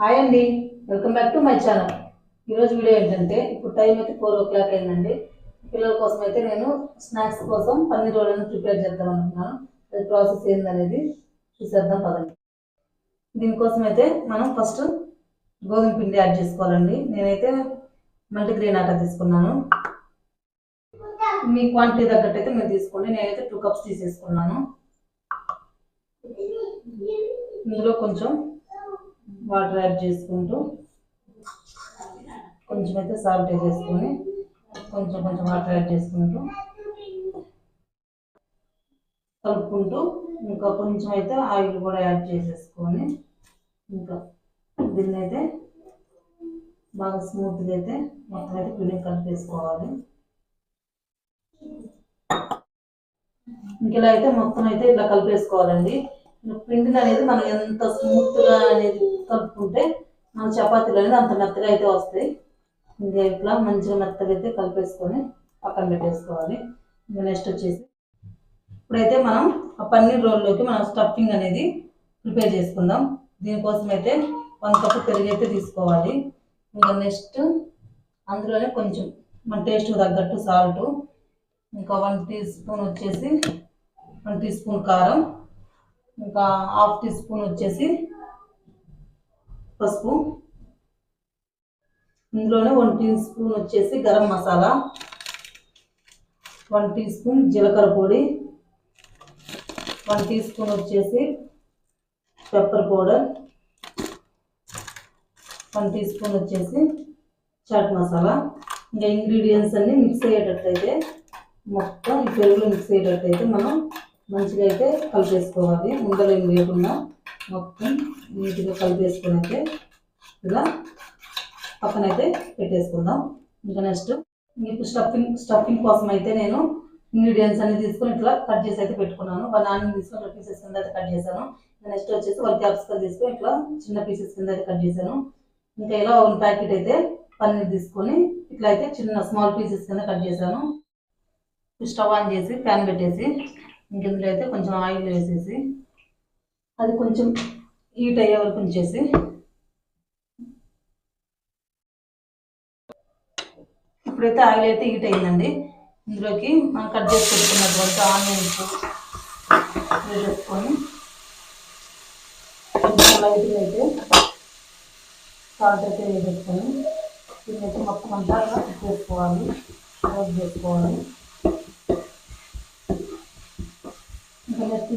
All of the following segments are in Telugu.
హాయ్ అండి. Welcome back to my channel. ఈరోజు వీడియో ఏంటంటే ఇప్పుడు టైం అయితే ఫోర్ ఓ క్లాక్ అయిందండి. పిల్లల కోసం అయితే నేను స్నాక్స్ కోసం పన్నీర్ రోళ్ళను ప్రిపేర్ చేద్దాం అనుకున్నాను. అది ప్రాసెస్ ఏందనేది చూసేద్దాం పదండి. దీనికోసం అయితే మనం ఫస్ట్ గోధుమ పిండి యాడ్ చేసుకోవాలండి. నేనైతే మల్టీగ్రెయిన్ ఆటా తీసుకున్నాను. మీ క్వాంటిటీ తగ్గట్టు అయితే మీరు తీసుకోండి. నేనైతే టూ కప్స్ తీసేసుకున్నాను. ఇందులో కొంచెం వాటర్ యాడ్ చేసుకుంటూ కొంచెం అయితే సాల్ట్ వేసేసుకొని కొంచెం కొంచెం వాటర్ యాడ్ చేసుకుంటూ కలుపుకుంటూ ఇంకా కొంచెం అయితే ఆయిల్ కూడా యాడ్ చేసేసుకొని ఇంకా దీన్ని అయితే బాగా స్మూత్గా అయితే మొత్తం అయితే పిండి కలిపేసుకోవాలి. ఇంక ఇలా అయితే మొత్తం అయితే ఇట్లా కలిపేసుకోవాలండి. పిండిని అనేది మనం ఎంత స్మూత్గా అనేది కలుపుకుంటే మన చపాతీలు అనేది అంత మెత్తగా అయితే వస్తాయి. ఇంకా ఇట్లా మంచిగా మెత్తగా అయితే కలిపేసుకొని పక్కన పెట్టేసుకోవాలి. ఇంకా నెక్స్ట్ వచ్చేసి ఇప్పుడైతే మనం ఆ పన్నీర్ రోల్లోకి మనం స్టఫింగ్ అనేది ప్రిపేర్ చేసుకుందాం. దీనికోసం అయితే వన్ కప్ పెరుగు అయితే తీసుకోవాలి. ఇంకా నెక్స్ట్ అందులోనే కొంచెం మన టేస్ట్ తగ్గట్టు సాల్ట్. ఇంకా వన్ టీ స్పూన్ వచ్చేసి వన్ టీ స్పూన్ కారం. ఇంకా హాఫ్ టీ స్పూన్ వచ్చేసి పసుపు. ఇందులోనే వన్ టీ స్పూన్ వచ్చేసి garam masala. One teaspoon జీలకర్ర పొడి. వన్ టీ స్పూన్ వచ్చేసి pepper powder. One teaspoon వచ్చేసి చాట్ మసాలా. ఇంకా ఇంగ్రీడియంట్స్ అన్నీ మిక్స్ అయ్యేటట్టయితే మొత్తం ఈ పెరుగులో మిక్స్ అయ్యేటట్టయితే మనం మంచిగా అయితే కలిపేసుకోవాలి. ఉండలు ఏం లేకుండా మొత్తం నీట్గా కలిపేసుకొని అయితే ఇలా పక్కనైతే పెట్టేసుకుందాం. ఇంకా నెక్స్ట్ మీకు స్టఫింగ్ స్టఫింగ్ కోసం అయితే నేను ఇంగ్రీడియంట్స్ అన్ని తీసుకొని ఇట్లా కట్ చేసి అయితే పెట్టుకున్నాను. బనాన్ని తీసుకొని ఇట్లా పీసెస్ కింద అయితే కట్ చేశాను. నెక్స్ట్ వచ్చేసి వన్ క్యాప్సికల్ తీసుకొని ఇట్లా చిన్న పీసెస్ కింద అయితే కట్ చేశాను. ఇంకా ఇలా వన్ ప్యాకెట్ అయితే పన్నీర్ తీసుకొని ఇట్లా అయితే చిన్న స్మాల్ పీసెస్ కింద కట్ చేశాను. స్టవ్ ఆన్ చేసి ప్యాన్ పెట్టేసి ఇంకెందులో అయితే కొంచెం ఆయిల్ వేసేసి అది కొంచెం హీట్ అయ్యే వరకు ఉంచేసి. ఇప్పుడైతే ఆయిల్ అయితే హీట్ అయిందండి. ఇందులోకి మనం కట్ చేసి పెట్టుకున్నటువంటి ఆనియన్స్ వేసేసుకొని లైట్గా అయితే సాల్ట్ అయితే వేసేసుకొని దీన్ని అయితే మొత్తం అంతా చేసుకోవాలి రోస్ట్ చేసుకోవాలి. నెక్స్ట్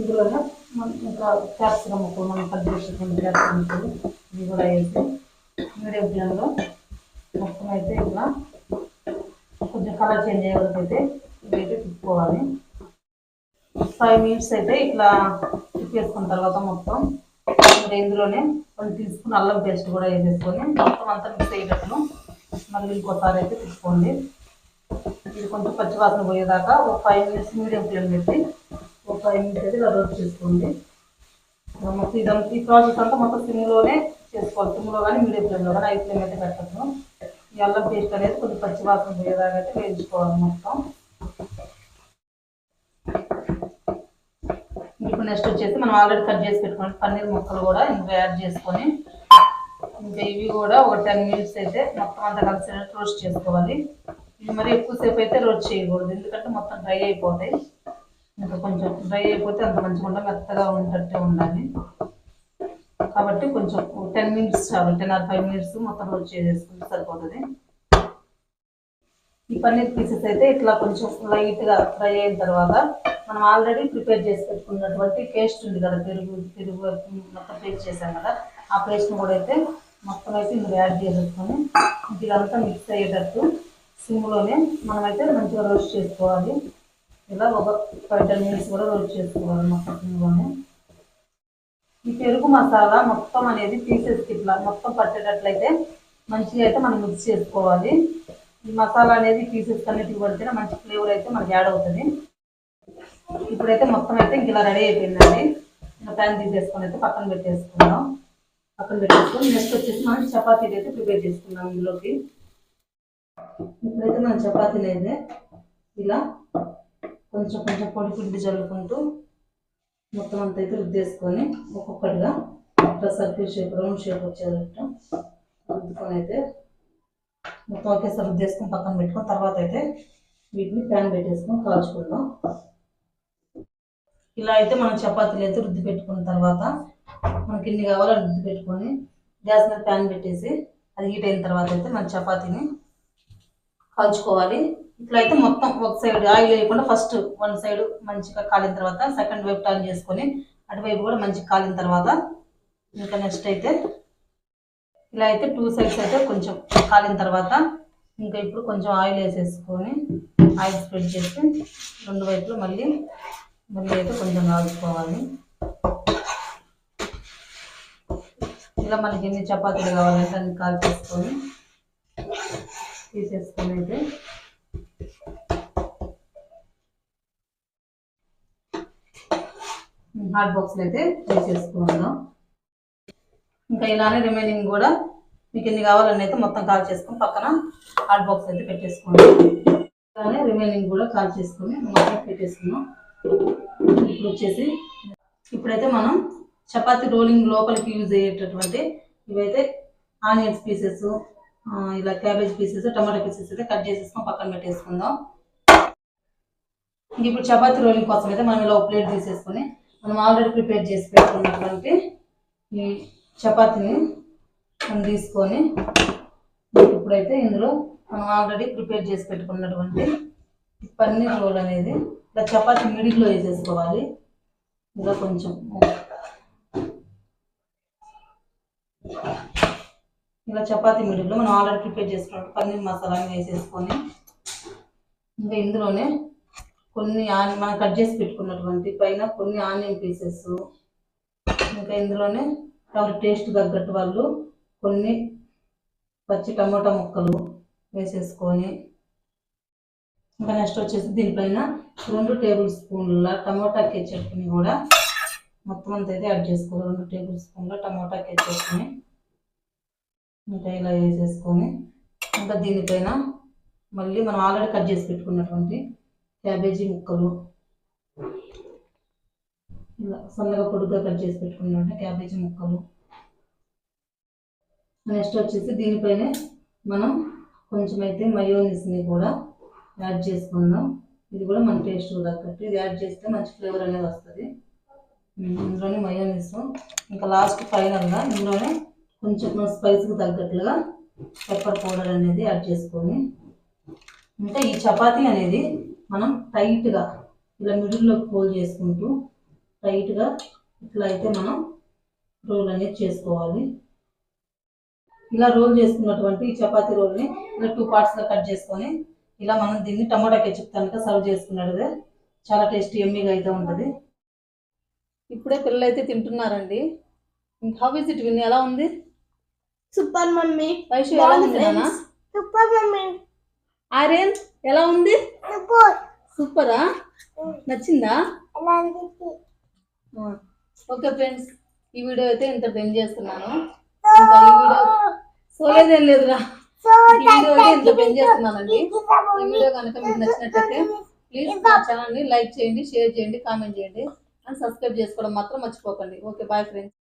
మనం ఇంకా క్యాప్సికమ్ ముక్కలు మనం కట్ చేసుకున్న క్యాప్సికమ్ ముక్కలు ఇవి కూడా వేసి మీడియం ఫ్లేమ్లో మొత్తం అయితే ఇట్లా కొంచెం కలర్ చేంజ్ అయ్యే వరకు అయితే ఇవైతే తిప్పుకోవాలి. ఫైవ్ మినిట్స్ అయితే ఇట్లా తిప్పేసుకున్న తర్వాత మొత్తం ఇంకా ఇందులోనే కొన్ని తీసుకుని అల్లం పేస్ట్ కూడా వేసేసుకొని మొత్తం అంతా మిక్స్ అయ్యేటట్లు మళ్ళీ ఇంకోసారి అయితే తిప్పుకోండి. ఇది కొంచెం పచ్చివాసన పోయేదాకా ఒక ఫైవ్ మినిట్స్ మీడియం ఫ్లేమ్ పెట్టి ఒక ఫైవ్ మినిట్స్ అయితే ఇలా రోస్ట్ చేసుకోండి మొత్తం ఇదంతా ఈ ప్రాసెస్ అంతా మొత్తం సిమ్లోనే చేసుకోవాలి. సిమ్లో కానీ మీడియం ఫ్లేమ్లో కానీ ఐ ఫ్లేమ్ అయితే పెట్టద్దు. ఈ అల్లం పేస్ట్ అనేది కొంచెం పచ్చివాసన పోయేదాకా అయితే వేయించుకోవాలి మొత్తం. ఇప్పుడు నెక్స్ట్ వచ్చేసి మనం ఆల్రెడీ కట్ చేసి పెట్టుకోండి పన్నీర్ ముక్కలు కూడా ఇందులో యాడ్ చేసుకొని ఇంకా ఇవి కూడా ఒక టెన్ మినిట్స్ అయితే మొత్తం అంతా కలిసి రోస్ట్ చేసుకోవాలి. ఇవి మరి ఎక్కువసేపు అయితే రోస్ట్ చేయకూడదు. ఎందుకంటే మొత్తం డ్రై అయిపోతాయి. ఇంకా కొంచెం డ్రై అయిపోతే అంత మంచిగా ఉండాలి మెత్తగా ఉండేటట్టే ఉండాలి. కాబట్టి కొంచెం టెన్ మినిట్స్ చాలు టెన్ ఆర్ ఫైవ్ మినిట్స్ మొత్తం రోస్ట్ చేసేసుకుంటే సరిపోతుంది. ఈ పన్నీర్ పీసెస్ అయితే ఇట్లా కొంచెం లైట్గా ఫ్రై అయిన తర్వాత మనం ఆల్రెడీ ప్రిపేర్ చేసి పెట్టుకున్నటువంటి పేస్ట్ ఉంది కదా పెరుగు పెరుగు మొత్తం పేస్ట్ చేసాం కదా ఆ పేస్ట్ని కూడా అయితే మొత్తం అయితే ఇందులో యాడ్ చేసేసుకొని ఇదంతా మిక్స్ అయ్యేటట్టు సిమ్లోనే మనమైతే మంచిగా రోస్ట్ చేసుకోవాలి. ఇలా ఒక ఫైవ్ టెన్ మినిట్స్ కూడా రోస్ట్ చేసుకోవాలి మొత్తం ఈ పెరుగు మసాలా మొత్తం అనేది పీసెస్కి ఇట్లా మొత్తం పట్టేటట్లయితే మంచిగా అయితే మనం మిక్స్ చేసుకోవాలి. ఈ మసాలా అనేది పీసెస్ అన్నిటికి పడితేనే మంచి ఫ్లేవర్ అయితే మనకి యాడ్ అవుతుంది. ఇప్పుడైతే మొత్తం అయితే ఇంక ఇలా రెడీ అయిపోయిందండి. ఇంకా ప్యాన్ తీసేసుకొని అయితే పక్కన పెట్టేసుకుందాం. పక్కన పెట్టేసుకొని నెక్స్ట్ వచ్చేసి మనం చపాతీలు అయితే ప్రిపేర్ చేసుకుందాం ఇందులోకి. ఇప్పుడైతే మనం చపాతీలు అయితే ఇలా కొంచెం కొంచెం పొడి పిండి చల్లుకుంటూ మొత్తం అంతా అయితే రుద్దేసుకొని ఒక్కొక్కటిగా ఇట్లా సర్కిల్ షేప్ రౌండ్ షేప్ వచ్చేటట్టు రుద్దుకొని అయితే మొత్తం ఒకేసారి రుద్దేసుకొని పక్కన పెట్టుకొని తర్వాత అయితే వీటిని ప్యాన్ పెట్టేసుకొని కాల్చుకుందాం. ఇలా అయితే మనం చపాతీలు అయితే రుద్ది పెట్టుకున్న తర్వాత మనకి ఎన్ని కావాలో రుద్ది పెట్టుకొని గ్యాస్ మీద ప్యాన్ పెట్టేసి అది హీట్ అయిన తర్వాత అయితే మన చపాతీని కాల్చుకోవాలి. ఇట్లా అయితే మొత్తం ఒక సైడ్ ఆయిల్ వేయకుండా ఫస్ట్ వన్ సైడ్ మంచిగా కాలిన తర్వాత సెకండ్ వైపు టర్న్ చేసుకొని అటువైపు కూడా మంచిగా కాలిన తర్వాత ఇంకా నెక్స్ట్ అయితే ఇలా అయితే టూ సైడ్స్ అయితే కొంచెం కాలిన తర్వాత ఇంకా ఇప్పుడు కొంచెం ఆయిల్ వేసేసుకొని ఆయిల్ స్ప్రెడ్ చేసి రెండు వైపులు మళ్ళీ మళ్ళీ అయితే కొంచెం కాల్చుకోవాలి ఇలా మనకి ఎన్ని చపాతీలు కావాలంటే అన్ని కాల్చేసుకొని తీసేసుకొని అయితే హాట్ బాక్స్ అయితే వేసేసుకుందాం ఇంకా ఇలానే రిమైనింగ్ కూడా మీకు ఎన్ని కావాలని అయితే మొత్తం కాల్ చేసుకుని పక్కన హాట్ బాక్స్ అయితే పెట్టేసుకుందాం ఇలానే రిమైనింగ్ కూడా కాల్ చేసుకుని మొత్తం పెట్టేసుకున్నాం. ఇప్పుడు వచ్చేసి ఇప్పుడైతే మనం చపాతీ రోలింగ్ లోపలికి యూజ్ అయ్యేటటువంటి ఇవైతే ఆనియన్స్ పీసెస్ ఇలా క్యాబేజ్ పీసెస్ టమాటా పీసెస్ అయితే కట్ చేసేసుకొని పక్కన పెట్టేసుకుందాం. ఇంక ఇప్పుడు చపాతీ రోలింగ్ కోసం అయితే మనం ఇలా ఒక ప్లేట్ తీసేసుకొని మనం ఆల్రెడీ ప్రిపేర్ చేసి పెట్టుకున్నటువంటి ఈ చపాతీని మనం తీసుకొని ఇప్పుడైతే ఇందులో మనం ఆల్రెడీ ప్రిపేర్ చేసి పెట్టుకున్నటువంటి పన్నీర్ రోల్ అనేది ఇలా చపాతీ మిడిల్లో వేసేసుకోవాలి. ఇలా కొంచెం ఇలా చపాతీ మిడిల్లో మనం ఆల్రెడీ ప్రిపేర్ చేసుకున్నట్టు పన్నీర్ మసాలాని వేసేసుకొని ఇంకా ఇందులోనే కొన్ని ఆని మనం కట్ చేసి పెట్టుకున్నటువంటి పైన కొన్ని ఆనియన్ పీసెస్. ఇంకా ఇందులోనే ఎవరి టేస్ట్ తగ్గట్టు వాళ్ళు కొన్ని పచ్చి టమోటా ముక్కలు వేసేసుకొని ఇంకా నెక్స్ట్ వచ్చేసి దీనిపైన రెండు టేబుల్ స్పూన్ల టమోటా కెచప్ని కూడా మొత్తం అంతా అయితే యాడ్ చేసుకోవాలి. రెండు టేబుల్ స్పూన్ల టమోటా కెచప్ని ఇంకా ఇలా వేసేసుకొని ఇంకా దీనిపైన మళ్ళీ మనం ఆల్రెడీ కట్ చేసి పెట్టుకున్నటువంటి క్యాబేజీ ముక్కలు. ఇలా సన్నగా పొడుగ్గా కట్ చేసి పెట్టుకున్నటువంటి క్యాబేజీ ముక్కలు. నెక్స్ట్ వచ్చేసి దీనిపైనే మనం కొంచెం అయితే మయోనీస్ని కూడా యాడ్ చేసుకుందాం. ఇది కూడా మన టేస్ట్ తగ్గట్టు ఇది యాడ్ చేస్తే మంచి ఫ్లేవర్ అనేది వస్తుంది. ఇందులోనే మయోనీస్ ఇంకా లాస్ట్ ఫైనల్గా ఇందులోనే కొంచెం మన స్పైస్కి తగ్గట్లుగా పెప్పర్ పౌడర్ అనేది యాడ్ చేసుకొని. ఇంకా ఈ చపాతీ అనేది మనం టైట్గా ఇలా మిడిల్లో ఫోల్డ్ చేసుకుంటూ టైట్గా ఇట్లా అయితే మనం రోల్ అనేది చేసుకోవాలి. ఇలా రోల్ చేసుకున్నటువంటి ఈ చపాతీ రోల్ని ఇలా టూ పార్ట్స్గా కట్ చేసుకొని ఇలా మనం దీన్ని టమాటా కెచప్ కనుక సర్వ్ చేసుకున్నదే చాలా టేస్టీ ఎమ్మీగా అయితే ఉంటుంది. ఇప్పుడే పిల్లలు అయితే తింటున్నారండి. How is it win? ఎలా ఉంది? Super mummy super mummy Aryan ఎలా ఉంది? సూపర్. నచ్చిందా? ఓకే ఫ్రెండ్స్ ఈ వీడియో అయితే ఇంత ఎండ్ చేస్తున్నాను. ఇంకా ఈ వీడియో సోలేదేం లేదురా. ఈ వీడియో అయితే ఇంత ఎండ్ చేస్తున్నానండి. ఈ వీడియో కనుక మీకు నచ్చినట్లయితే ప్లీజ్ మా ఛానల్ని లైక్ చేయండి షేర్ చేయండి కామెంట్ చేయండి. అండ్ సబ్స్క్రైబ్ చేసుకోవడం మాత్రం మర్చిపోకండి. Okay bye friends.